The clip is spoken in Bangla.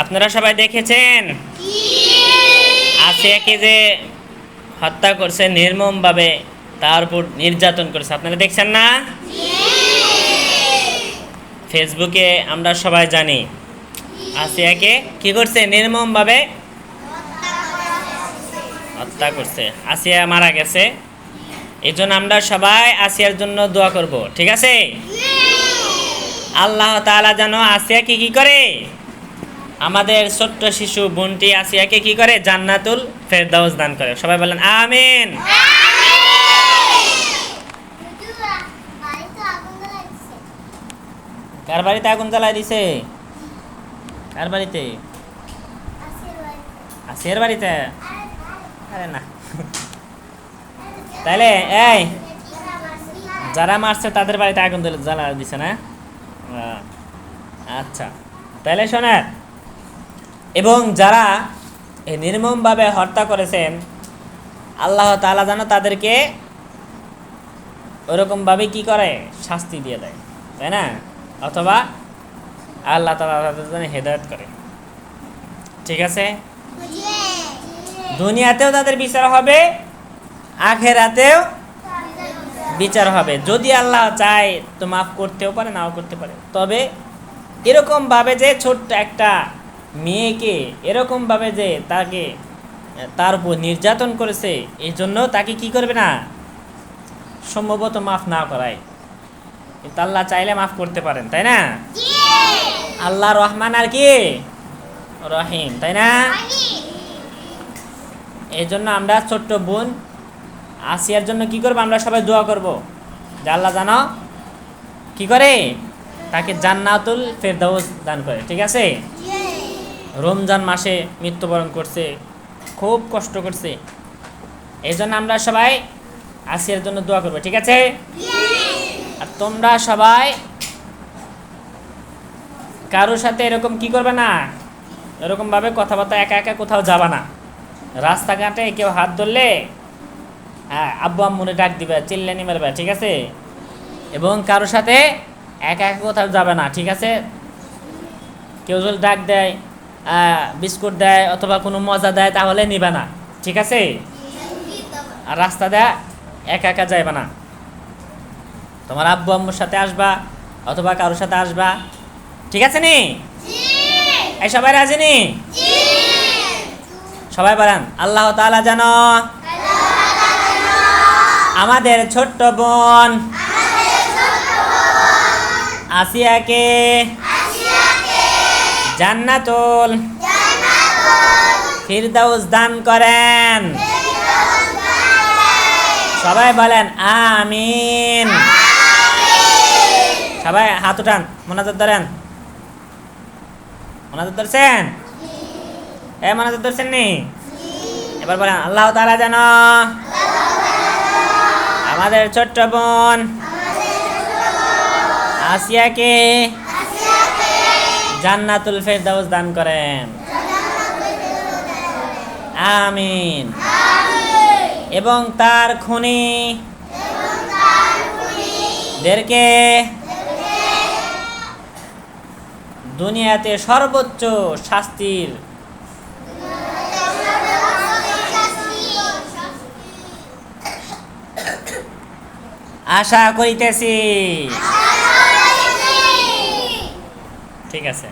আপনারা সবাই দেখেছেন? আসিয়াকে যে হত্যা করছে নির্মমভাবে তার উপর নির্যাতন করেছে। আপনারা দেখছেন না? ফেসবুকে আমরা সবাই জানি। আসিয়াকে কি করছে? নির্মমভাবে হত্যা করছে। আসিয়া মারা গেছে। এই জন্য আমরা সবাই আসিয়ার জন্য দোয়া করব। ঠিক আছে? আল্লাহ তাআলা যেন আসিয়াকে কি করে? আমাদের ছোট্ট শিশু বোনটি আসিয়াকে কি করে? জান্নাতুল ফেরদাউস দান করে। সবাই বলেন, আমিন। কার বাড়িতে আগুন জ্বালাই দিছে? কার বাড়িতে? আসিয়ার বাড়িতে? আরে না। তাইলে, এই, যারা মারছে তাদের বাড়িতে আগুন জ্বালা দিছে না? আচ্ছা। তাহলে শোনেন এবং যারা নির্মমভাবে হত্যা করেছেন, আল্লাহ তাআলা যেন তাদেরকে ওরকমভাবে কি করে? শাস্তি দিয়ে দেয়, তাই না? অথবা আল্লাহ তাআলা তাদের জন্য হেদায়ত করে। ঠিক আছে? দুনিয়াতেও তাদের বিচার হবে, আখেরাতেও বিচার হবে। যদি আল্লাহ চায় তো মাফ করতেও পারে, নাও করতে পারে। তবে এরকমভাবে যে ছোট্ট একটা মেয়েকে এরকমভাবে যে তাকে তার উপর নির্যাতন করেছে এই জন্য তাকে কি করবে না? সম্ভবত মাফ না করায়। কিন্তু আল্লাহ চাইলে মাফ করতে পারেন তাই না? আল্লাহ রহমান আর কি? রহিম তাই না? এই জন্য আমরা ছোট্ট বোন আসিয়ার জন্য কি করব? আমরা সবাই দোয়া করব। যে আল্লাহ জানো কি করে? তাকে জান্নাতুল ফেরদাউস দান করে ঠিক আছে? রমজান মাসে মৃত্যুবরণ করছে, খুব কষ্ট করছে। এই জন্য আমরা সবাই আসিয়ার জন্য দোয়া করব, ঠিক আছে? আর তোমরা সবাই কারোর সাথে এরকম কি করবে না? এরকমভাবে কথাবার্তা একা একা কোথাও যাবা না। রাস্তাঘাটে কেউ হাত ধরলে হ্যাঁ আব্বু আম্মুনে ডাক দিবে, চিল্লানি মারবে, ঠিক আছে? এবং কারোর সাথে একা একা কোথাও যাবে না, ঠিক আছে? কেউ যদি ডাক দেয় বিস্কুট দেয় অথবা কোনো মজা দেয় তাহলে নিবে না। ঠিক আছে? আর রাস্তা দেয় একা একা যাইবে না। তোমার আব্বু আম্মুর সাথে আসবা অথবা কারোর সাথে আসবা। ঠিক আছে নি? এই সবাই রাজি নি? সবাই বলেন আল্লাহ তাআলা যেন আমাদের ছোট্ট বোন আসিয়াকে জান্নাতুল। ফিরদাউস দান করেন। সবাই বলেন আমিন। সবাই হাত উঠান মোনাজাত ধরেন। মোনাজাত ধরছেন? এ মোনাজাত ধরছেন নি? এবার বলেন আল্লাহ তাআলা যেন আমাদের ছোট্ট বোন আসিয়াকে জান্নাতুল ফেরদাউস দান করেন। আমিন। এবং তার খুনি। দেরকে দুনিয়াতে সর্বোচ্চ শাস্তির আশা করিতেছি। ঠিক আছে।